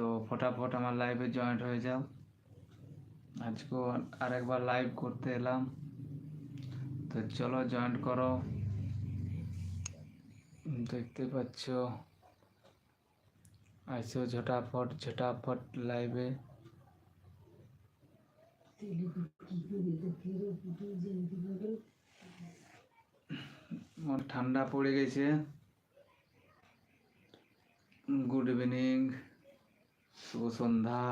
তো ফটাফট আমার লাইভে জয়েন্ট হয়ে যাও। আজকেও আরেকবার লাইভ করতে এলাম। তো চলো জয়েন্ট করো। দেখতে পাচ্ছ, আইসো ঝটাফট ঝটাফট লাইভে ঠান্ডা পড়ে গেছে। গুড ইভিনিং শুভ সন্ধ্যা,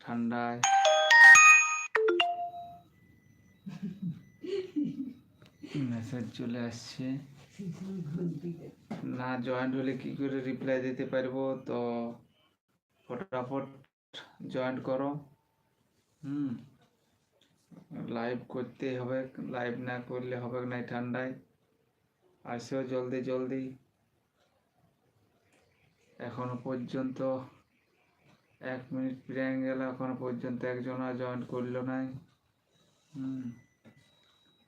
ঠান্ডায়। মেসেজ চলে আসছে। না, জয়েন্ট হলে কি করে রিপ্লাই দিতে পারব? তো ফটাফট জয়েন্ট করো। হুম লাইভ করতে হবে লাইভ না করলে হবে না ঠান্ডায়। আসো জলদি জলদি। এখনও পর্যন্ত এক মিনিট পেরিয়ে গেল, এখনও পর্যন্ত একজন আর জয়েন করল নাই। হুম,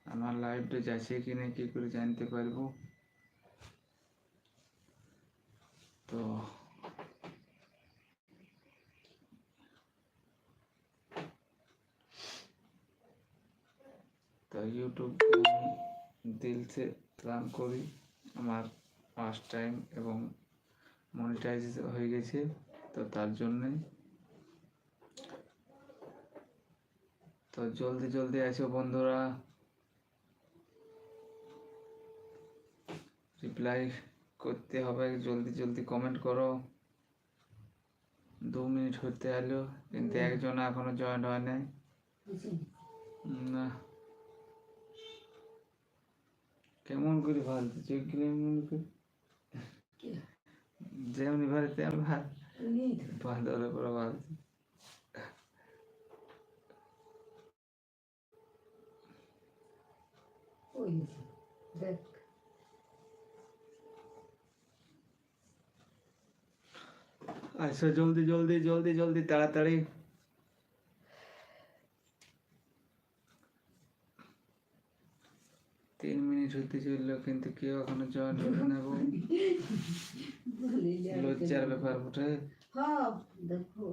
আমার লাইভটা যাচ্ছে কি না কি করে জানতে পারব। তো তো ইউটিউবকে আমি দিল সে সালাম করি আমার ফার্স্ট টাইম এবং মনিটাইজ হয়ে গেছে। তো তার জন্যে তো জলদি জলদি আসো বন্ধুরা। রিপ্লাই করতে হবে জলদি জলদি কমেন্ট করো। দু মিনিট হতে এলো কিন্তু একজন এখনও জয়েন হয় নাই। না। কেমন করে ভালো করে? যেমনি ভালো তেমন ভালো ভালো দেখ আচ্ছা জলদি জলদি জলদি জলদি তাড়াতাড়ি তিন মিনিট হতে চলল কিন্তু কেউ এখনও জয়েন হলো না গো লজ্জার ব্যাপার বটে হ্যাঁ দেখো।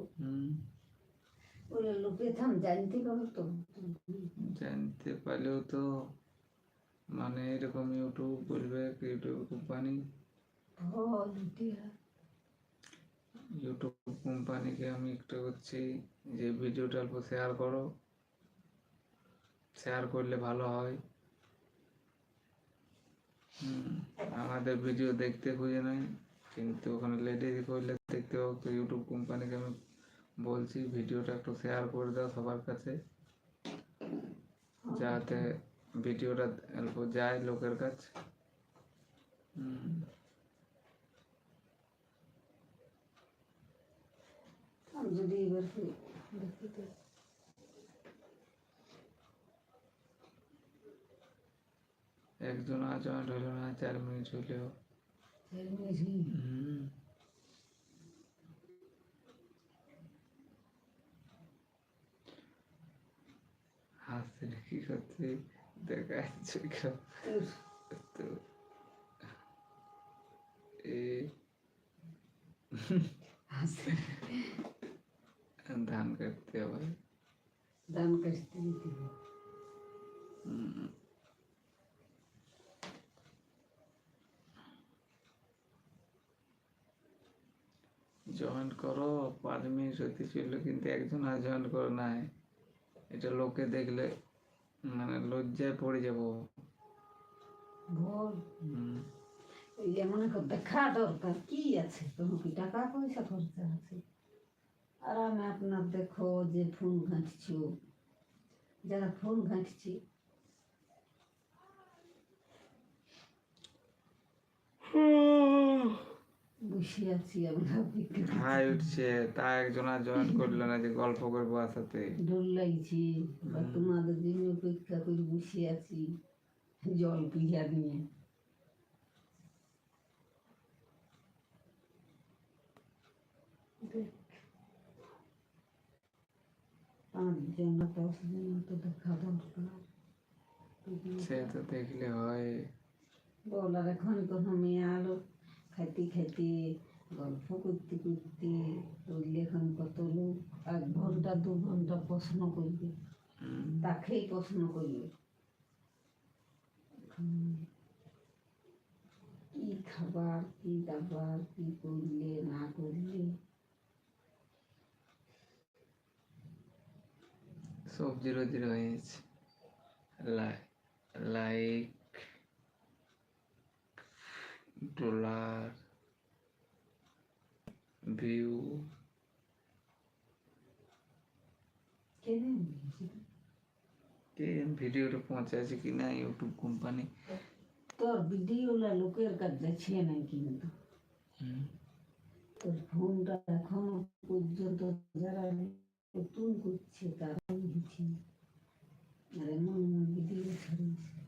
ওরা লোকে থাম জানতে পারো তো। জানতে পারলেও তো মানে এরকম ইউটিউব বলবে ইউটিউব কোম্পানি। ইউটিউব কোম্পানিকে আমি একটা করছি যে ভিডিওটা অল্প শেয়ার করো। শেয়ার করলে ভালো হয়। হুম, আমাদের ভিডিও দেখতে খুঁজে নাই কিন্তু ওখানে লেডিস করলে দেখতে হোক তো ইউটিউব কোম্পানিকে আমি বলছি ভিডিওটা একটু শেয়ার করে দাও সবার কাছে যাতে ভিডিওটা অল্প যায় লোকের কাছে হুম আমি যদি এবার করি, দেখি তো একজন আর জয়েন্ট হলো না চার মিনিট হলেও ছেড়ে নিয়েছি। হুম। হাসছে না কি করছে দেখা যাচ্ছে কেউ। উফ, তো এ হাসে। ধান কাটতে হবে দান কাটতে দিতে জয়েন করো পাঁচ মিনিট হতে চলল কিন্তু একজন আর জয়েন করো নাই। এটা লোকে দেখলে মানে লজ্জায় পড়ে যাব। বল হুম। এই যে মনে কর দেখা দরকার কি আছে? কোনো কি টাকা পয়সা খরচা আছে। আর আমি আপনার দেখো যে ফোন ঘাঁটছি যারা ফোন ঘাঁটছি। বসে আছি আমরা হাই উঠছে তা একজন জয়েন করল না যে গল্প করব আসাতে। ডর লাগছে বা তোমাদের জন্য অপেক্ষা করে বসে আছি জল পিয়া নিয়ে। পাঁচজন দশজন তো দেখা দরকার সে তো দেখলে হয়। বলার এখন কোনো মেয়ে আলো খাইতে খাইতে গল্প করতে করতে করলে এখন কত লোক এক ঘণ্টা, দু ঘণ্টা প্রশ্ন করবে। তাকেই প্রশ্ন করবে। কি খাবার, কি দাবার, কি করলে, না করলে? সব জিরো জিরো হয়ে গেছে লাইক ডলার ভিউ কেন কে ভিডিওটা পৌঁছাচ্ছে কি না ইউটিউব কোম্পানি তোর ভিডিওলা লোকের কাছে যাচ্ছে না কিন্তু তোর ফোনটা এখনও পর্যন্ত যারা নতুন করছে তারাই দিচ্ছে আর এমন এমন ভিডিও ছাড়িয়েছে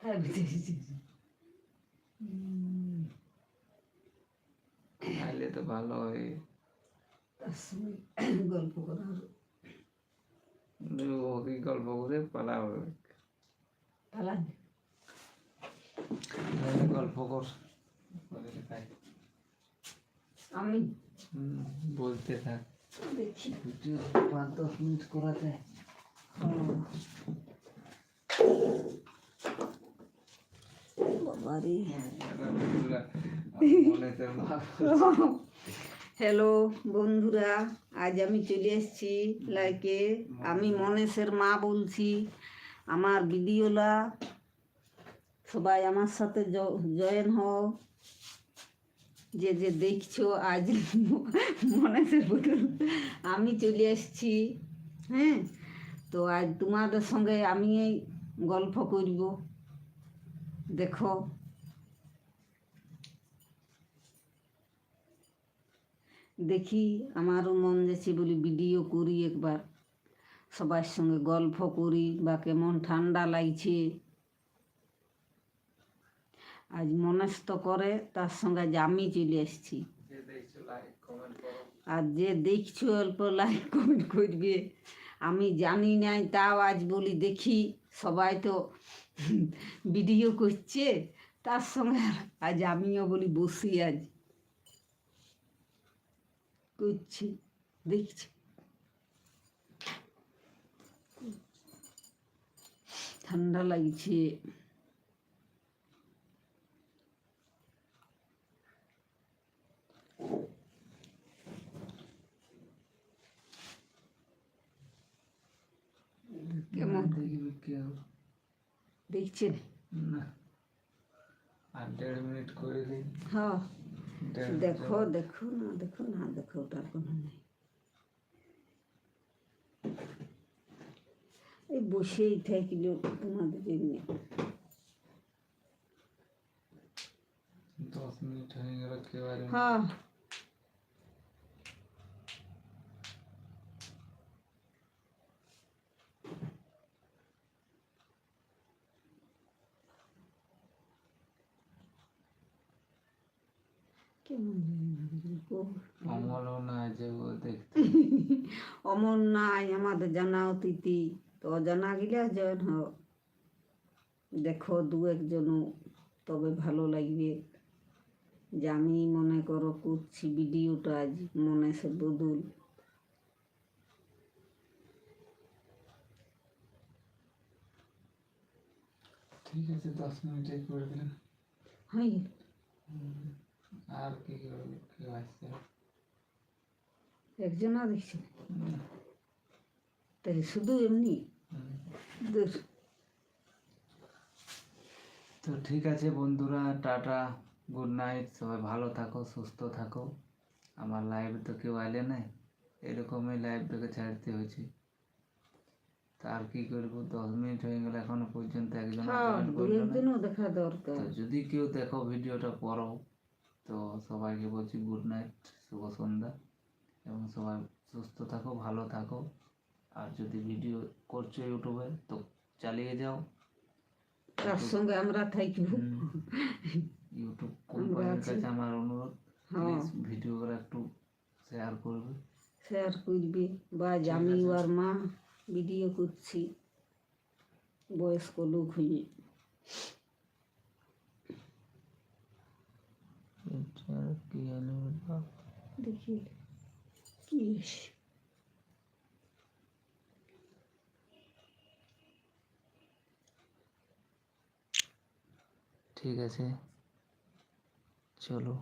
তাই বুঝেছি খাইলে তো ভালো হয় তার সঙ্গে গল্প করা কিন্তু ওকে গল্প করে পালা হবে তাহলে গল্প কর আমি বলতে থাক দেখি পাঁচ দশ মিনিট করা যায় হ্যালো বন্ধুরা, আজ আমি চলে এসেছি লাইকে। আমি মনেশের মা বলছি, আমার ভিডিওলা, সবাই আমার সাথে জয়েন হও। যে যে দেখছ, আজ মনেশের বদল আমি চলে এসেছি হ্যাঁ? তো আজ তোমাদের সঙ্গে আমি গল্প করব। দেখো। দেখি আমারও মন যাচ্ছে বলি ভিডিও করি একবার। সবার সঙ্গে গল্প করি বা কেমন ঠান্ডা লাগছে। আজ মনস্থ করে তার সঙ্গে আজ আমি চলে এসেছি আর যে দেখছ অল্প লাইক কমেন্ট করবে আমি জানি নাই তাও আজ বলি দেখি সবাই তো ভিডিও করছে তার সঙ্গে আজ আমিও বলি বসি আজ। করছি দেখছি। ঠান্ডা লাগছে। কেমন? দেখছেন না। আর দেড় মিনিট করে দিই হ্যাঁ। দেখো দেখো না দেখো না দেখো ওটার কোনো নেই। এই বসেই থাকল তোমাদের জন্য। দশ মিনিট হয়ে গেল কেউ হ্যাঁ কেমন জানি না, গো। অমলও না যে ও দেখতে। অমর নাই আমাদের জানা অতিথি। তো অজানা গিলা জয়েন হ দেখো দু একজন তবে ভালো লাগবে। যে আমি মনে করো করছি ভিডিওটা আজ মনে সে বদল। ঠিক আছে দশ মিনিটে করে দিলেন হয়ে গেল আর কি কেউ আসছে একজনা দেখছি হুম, তাহলে শুধু এমনি? তো ঠিক আছে বন্ধুরা টাটা গুড নাইট সবাই ভালো থাকো সুস্থ থাকো। আমার লাইভ তো কেউ আইলে না এরকমই লাইভ থেকে ছাড়তে হয়েছে। তা আর কি করব দশ মিনিট হয়ে গেল এখনও পর্যন্ত একজন হ্যাঁ যদি কেউ দেখো ভিডিওটা পড়ো তো সবাইকে বলছি গুড নাইট শুভ সন্ধ্যা এবং সবাই সুস্থ থাকো ভালো থাকো। আর যদি ভিডিও করছ ইউটিউবে তো চালিয়ে যাও। তার সঙ্গে আমরা হুম। ইউটিউব কোম্পানির কাছে আমার অনুরোধ হ্যাঁ। প্লিজ ভিডিওগুলো একটু শেয়ার করবে। শেয়ার করবে। বা আছে। আর মা ভিডিও করছি বয়স্ক লোক হয়ে। কি জানি দেখি কি এসে ঠিক আছে চলো